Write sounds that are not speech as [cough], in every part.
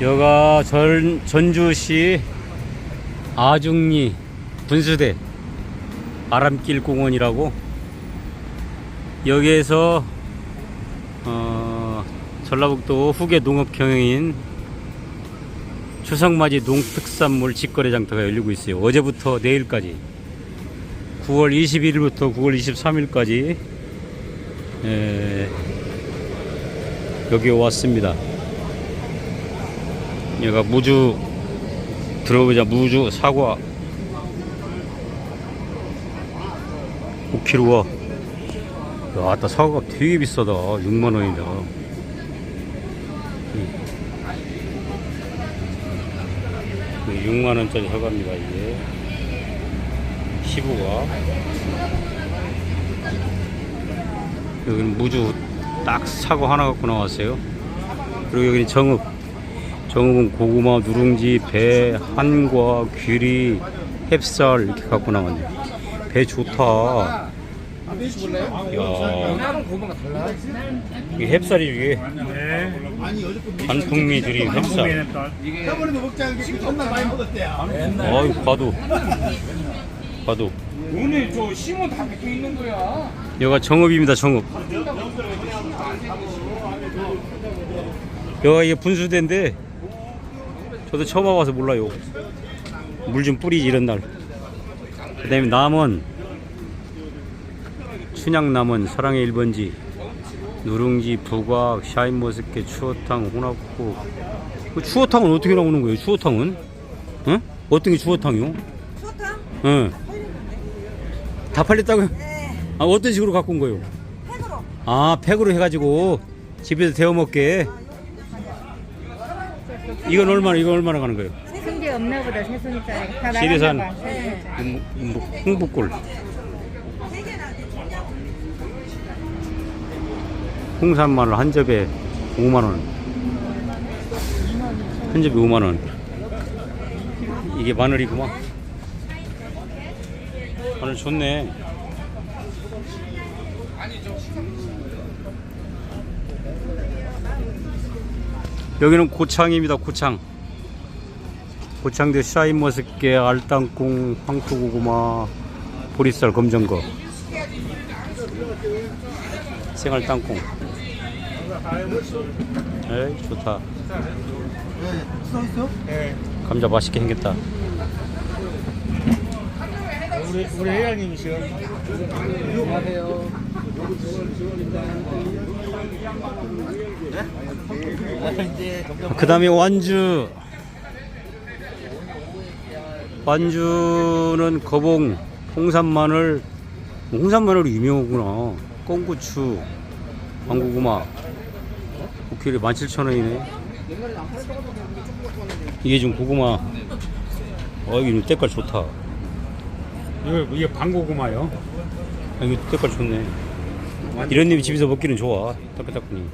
여가 전, 전주시 아중리 분수대 바람길 공원이라고 여기에서 어, 전라북도 후계 농업 경영인 추석맞이 농특산물 직거래 장터가 열리고 있어요. 어제부터 내일까지 9월 21일부터 9월 23일까지 에, 여기 왔습니다. 여기가 무주 들어보자 무주 사과 5kg가 야, 아따 사과가 되게 비싸다. 6만 원이다. 6만 원짜리 사과입니다. 이게 15가 여기는 무주 딱 사과 하나 갖고 나왔어요. 그리고 여기는 정읍. 정읍은 고구마, 누룽지, 배, 한과, 귀리, 햅쌀 이렇게 갖고 나왔네. 배 좋다. 야. 이게 햅쌀이 이게 단풍미 들인 햅쌀. 저번에도 먹자 이게 겁나 많이 먹었대요. 아유, 과도. 과도. 오늘 저 심어 다 백혀 있는 거야. 여기가 정읍입니다, 정읍. 여기가 이게 분수대인데, 저도 처음 와봐서 몰라요. 물 좀 뿌리지, 이런 날. 그 다음에 남원, 춘향남원, 사랑의 1번지, 누룽지, 부각, 샤인머스켓, 추어탕, 혼합국. 그 추어탕은 어떻게 나오는 거예요, 추어탕은? 응? 어떤 게 추어탕이요? 추어탕? 응. 다 팔렸다고요? 네. 아, 어떤 식으로 갖고 온 거예요? 팩으로. 아 팩으로 해가지고 집에서 데워 먹게 이건 얼마나 이건 얼마나 가는 거예요? 큰게 없나 보다 세 손짜리 다 시리산. 나갔나 봐. 네. 음, 음, 홍북골 세 개나 드리냐고. 홍산 마늘 한 접에 5만 원. 한 접에 5만 원. 이게 마늘이구만. 마늘 좋네. 여기는 고창입니다. 고창. 고창대 샤인머스켓, 알땅콩, 황토고구마, 보리쌀, 검정거. 생활 땅콩. 에이 좋다. 네. 감자 맛있게 생겼다. 우리 우리 회장님이시요. 안녕하세요. 네? 그 다음에 완주. 완주는 거봉, 홍산마늘, 홍산마늘이 유명하구나. 꽁고추, 방고구마. 5kg에 17,000원이네. 이게 지금 고구마. 어, 이거 때깔 좋다. 이거 이게 방고구마요. 아, 이거 때깔 좋네. 이런 님이 집에서 먹기는 좋아. 따끈따끈히.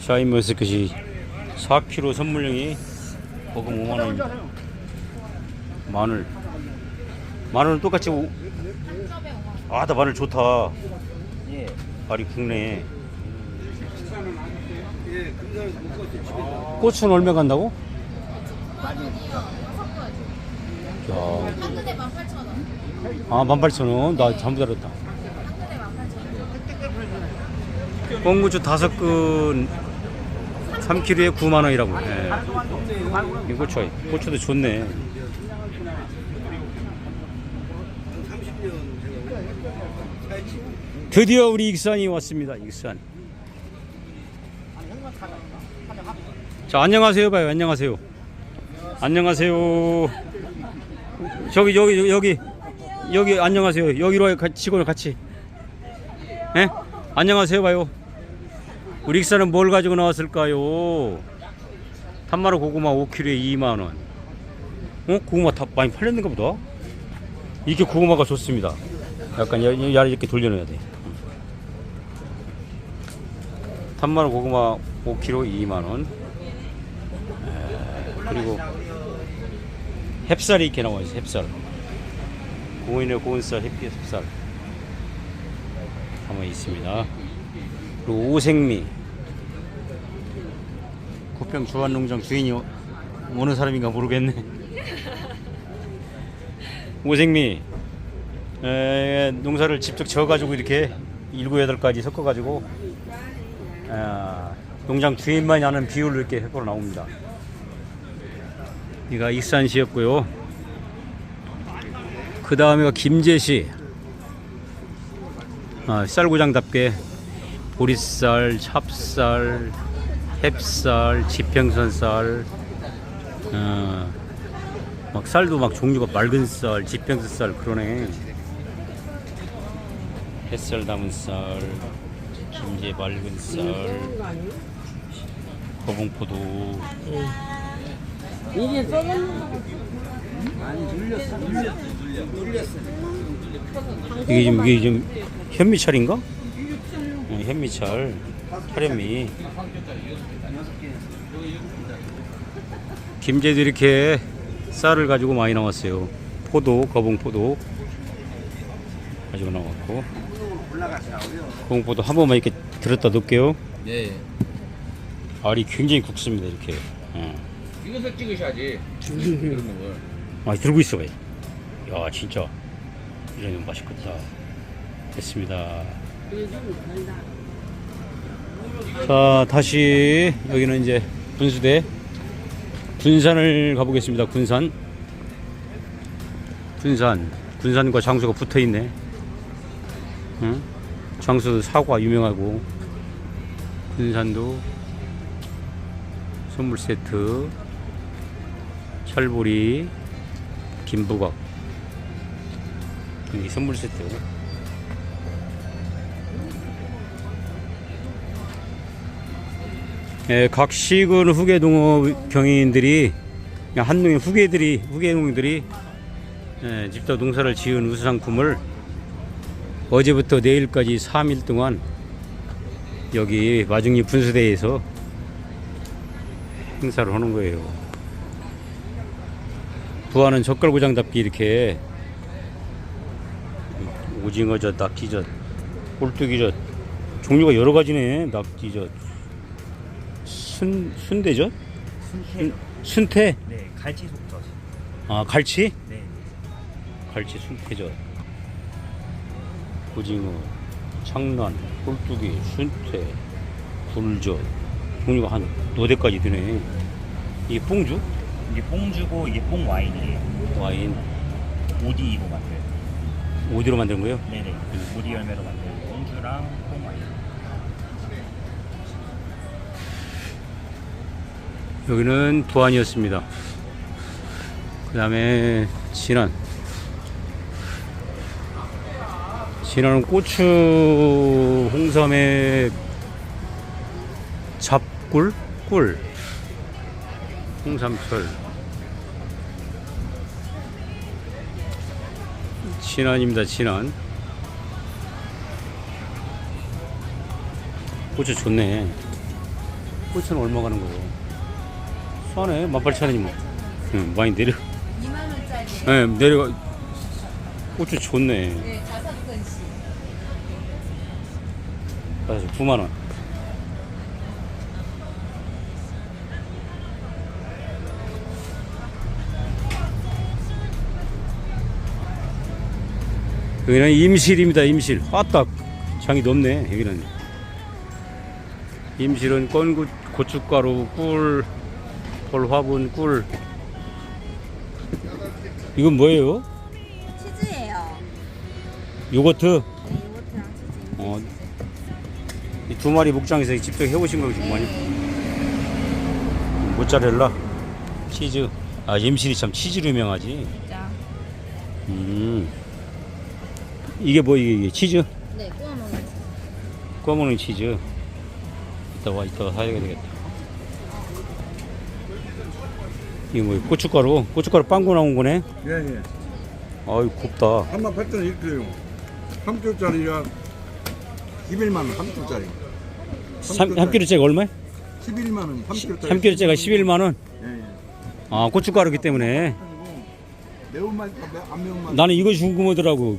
샤인머스켓이 4kg 선물용이 버금 5만원. 마늘. 마늘은 똑같이 오... 아, 나 마늘 좋다. 알이 굵네. 꽃은 얼마 간다고? 야. 아, 18,000원. 나 잘못 알았다. 꽁구주 다섯 근 3kg에 9만 원이라고. 예. 이 고추, 고추도 좋네. 드디어 우리 익산이 왔습니다. 익산. 자, 안녕하세요. 봐요. 안녕하세요. 안녕하세요. 저기 여기 여기 여기 안녕하세요. 여기로 직원을 같이. 예? 안녕하세요. 봐요. 우리 익산은 뭘 가지고 나왔을까요? 탄마루 고구마 5kg에 2만 원. 어? 고구마 다 많이 팔렸는가 보다. 이게 고구마가 좋습니다. 약간 야, 야 이렇게 돌려놔야 돼. 탄마루 고구마 5kg 2만 원. 에, 그리고 햅쌀이 이렇게 나와 있어. 햅쌀. 고인의 고운쌀, 햇빛 햅쌀. 가만히 있습니다. 그리고 오생미 구평 주한농장 주인이 어- 어느 사람인가 모르겠네 [laughs] 오생미 에, 농사를 직접 지어가지고 이렇게 일곱 여덟 가지 섞어가지고 아, 농장 주인만이 아는 비율로 이렇게 해고 나옵니다. 이가 익산시였고요. 그 다음에가 김제시. 아, 쌀고장답게 보리쌀, 찹쌀, 햅쌀, 지평선쌀, 어, 막 쌀도 막 종류가 맑은 쌀, 지평선 쌀 그러네. 햇살 담은 쌀, 김제 맑은 쌀, 거봉포도. 이게 지금 이게 지금 현미철인가? 어, 현미철, 파련미. 김제도 이렇게 쌀을 가지고 많이 나왔어요. 포도, 거봉 포도 가지고 나왔고. 거봉 포도 한 번만 이렇게 들었다 놓을게요. 네. 알이 굉장히 굵습니다 이렇게. 어. 이것을 찍으셔야지. 그런 걸. 많이 들고 있어 봐요. 야 진짜 이러면 맛있겠다. 됐습니다. 자 다시 여기는 이제 분수대 군산을 가보겠습니다. 군산 군산 군산과 장수가 붙어 있네. 응? 장수 사과 유명하고 군산도 선물 세트 철보리 김부각 이 선물 세트 예, 각 시군 후계 농업 경영인들이 그냥 한농의 후계들이 후계 농민들이 예, 집도 농사를 지은 우수상품을 어제부터 내일까지 3일 동안 여기 마중리 분수대에서 행사를 하는 거예요. 부하는 젓갈고장답게 이렇게 오징어젓, 낙지젓, 꼴뚜기젓 종류가 여러 가지네. 낙지젓, 순 순대젓, 순, 순태, 네, 갈치 속젓. 아 갈치, 네. 갈치 순태젓, 오징어, 창란, 꼴뚜기, 순태, 굴젓 종류가 한 노대 가지 되네. 이게 뽕주, 이게 뽕주고 이게 뽕 와인이에요. 와인, 오디로 만든. 오디로 만든 거예요? 네네. 오디 열매로 만든 뽕주랑 뽕 와인. 여기는 부안이었습니다. 그 다음에 진안. 진안은 고추, 홍삼에 잡꿀, 꿀, 홍삼철. 진안입니다, 진안. 고추 좋네. 고추는 얼마 가는 거고? 싸네 18,000원이면 응, 많이 내려 2만원짜리. 네, 내려가 고추 좋네 네, 다섯. 맞아 9만원 여기는 임실입니다 임실. 아딱 장이 높네 여기는. 임실은 건고 고춧가루 꿀 폴화분 꿀. 이건 뭐예요? 치즈예요. 요거트? 네, 요거트랑 치즈. 어, 이 두 마리 목장에서 직접 해오신 거 지금 많이? 모짜렐라. 치즈. 아 임실이 참 치즈로 유명하지. 진짜. 음 이게 뭐 이게, 이게 치즈 네, 구워 먹는 치즈. 구워 먹는 치즈 이따가 이따가 사야 되겠다 이게 뭐 고춧가루 고춧가루 빵꾸 나온 거네 예, 예. 아유 곱다 한만 8천 1kg. 3kg짜리가 11만 원, 3kg짜리. 3, 3kg짜리 얼마야? 11만 원, 3kg짜리. 3kg짜리가 11만 원 예, 예. 아 고춧가루기 때문에 매운맛, 안 매운맛. 나는 이것이 궁금하더라고.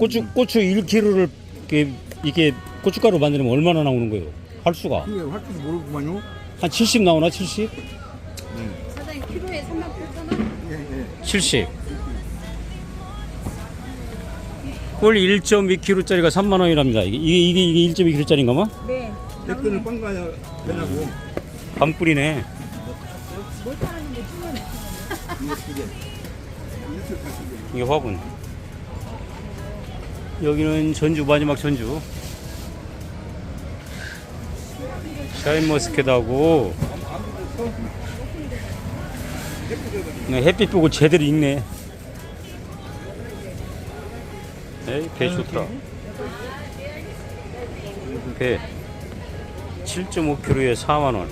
고추 고추 1kg를 이렇게, 고춧가루 만들면 얼마나 나오는 거예요? 할 수가 그게 할줄 모르구만요. 한 70 나오나 70? 사장님 키로에 3만 8천 원? 예, 예. 70. 꿀 1.2kg짜리가 3만 원이랍니다. 이게 이게 이게 1.2kg짜리인가 봐? 네. 댓글을 빵 가야 되냐고. 밤꿀이네. 이게 두 개. 이렇게 다시 개. 이게 화분. 여기는 전주 마지막 전주. 샤인머스켓하고 네, 햇빛 보고 제대로 익네. 에이, 배 좋다. 배 7.5kg에 4만 원.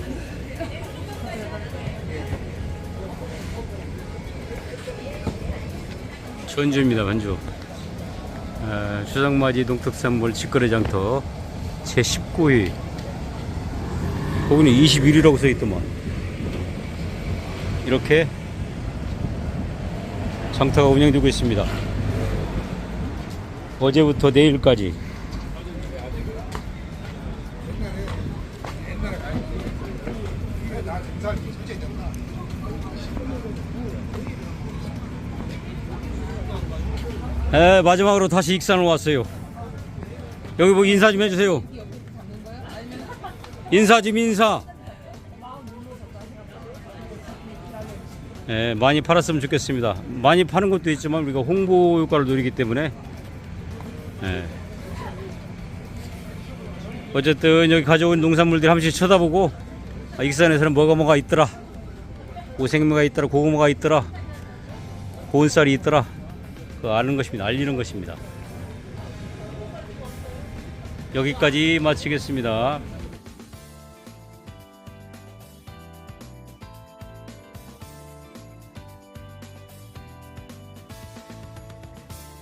전주입니다, 전주. 아, 주상맞이 농특산물 직거래 장터 제 19위. 거기는 21위라고 써있더만. 이렇게 장터가 운영되고 있습니다. 어제부터 내일까지. 에, 마지막으로 다시 익산을 왔어요. 여기 뭐 인사 좀 해주세요. 인사 좀 인사. 예, 많이 팔았으면 좋겠습니다. 많이 파는 것도 있지만 우리가 홍보 효과를 노리기 때문에 예. 어쨌든 여기 가져온 농산물들 한 번씩 쳐다보고 아, 익산에서는 뭐가 뭐가 있더라. 오생무가 있더라. 고구마가 있더라. 고운쌀이 있더라. 그 아는 것입니다. 알리는 것입니다. 여기까지 마치겠습니다.